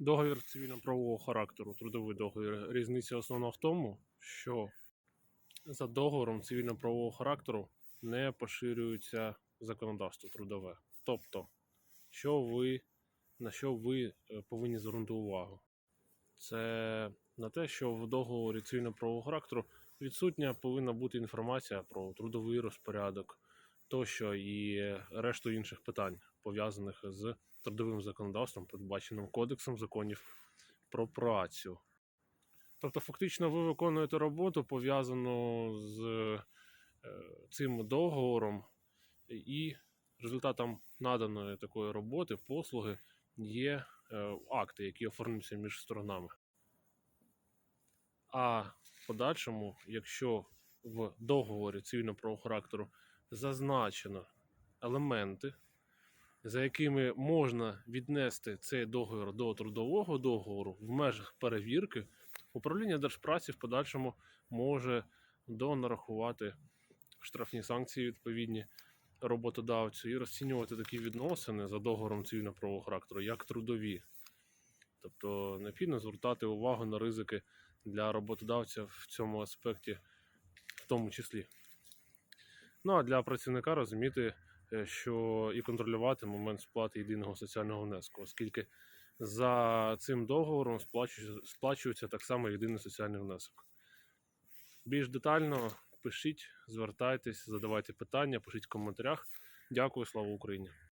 Договір цивільно-правового характеру, трудовий договір. Різниця основна в тому, що за договором цивільно-правового характеру не поширюється законодавство трудове. Тобто, що ви, на що ви е, повинні звернути увагу? Це на те, що в договорі цивільно-правового характеру відсутня повинна бути інформація про трудовий розпорядок, тощо і решту інших питань, пов'язаних з трудовим законодавством, передбаченим Кодексом законів про працю. Тобто, фактично, ви виконуєте роботу пов'язану з е, цим договором, і результатом наданої такої роботи, послуги є е, акти, які оформлюються між сторонами. А в подальшому, якщо в договорі цивільно-правового характеру зазначено елементи, за якими можна віднести цей договір до трудового договору в межах перевірки, управління держпраці в подальшому може донарахувати штрафні санкції відповідні роботодавцю і розцінювати такі відносини за договором цивільно-правового характеру як трудові. Тобто необхідно звертати увагу на ризики для роботодавця в цьому аспекті, в тому числі. Ну а для працівника розуміти, що і контролювати момент сплати єдиного соціального внеску, оскільки за цим договором сплачується, сплачується так само єдиний соціальний внесок. Більш детально пишіть, звертайтесь, задавайте питання, пишіть в коментарях. Дякую, слава Україні!